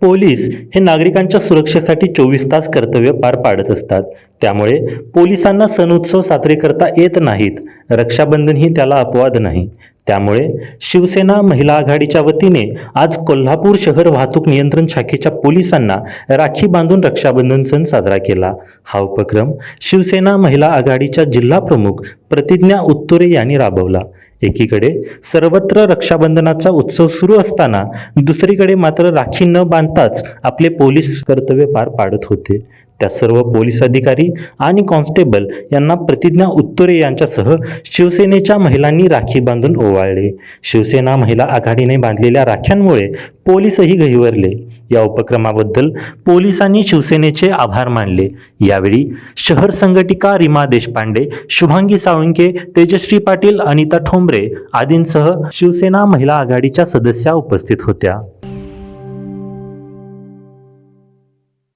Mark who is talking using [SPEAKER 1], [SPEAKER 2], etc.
[SPEAKER 1] Police हे नागरिकांच्या सुरक्षेसाठी चोवीस तास कर्तव्य पार पाडत असतात. त्यामुळे पोलिसांना सण उत्सव साजरे करता येत नाहीत. रक्षाबंधन ही त्याला अपवाद नाही. त्यामुळे शिवसेना महिला आघाडीच्या वतीने आज कोल्हापूर शहर वाहतूक नियंत्रण शाखेच्या पोलिसांना राखी बांधून रक्षाबंधन सण साजरा केला. हा उपक्रम शिवसेना महिला आघाडीच्या जिल्हा प्रमुख प्रतिज्ञा उत्तुरे यांनी राबवला. एकीकडे सर्वत्र रक्षाबंधनाचा उत्सव सुरू असताना दुसरीकडे मात्र राखी न बांधताच आपले पोलीस कर्तव्य पार पाडत होते. त्या सर्व पोलीस अधिकारी आणि कॉन्स्टेबल यांना प्रतिज्ञा उत्तरे यांच्यासह शिवसेनेच्या महिलांनी राखी बांधून ओवाळले. शिवसेना महिला आघाडीने बांधलेल्या राख्यांमुळे पोलीसही गहिवरले या उपक्रमाबद्दल पोलिसांनी शिवसेनेचे आभार मानले. यावेळी शहर संघटिका रीमा देशपांडे शुभांगी साळुंके तेजश्री पाटील अनिता ठोंबरे आदींसह शिवसेना महिला आघाडीच्या सदस्या उपस्थित होत्या.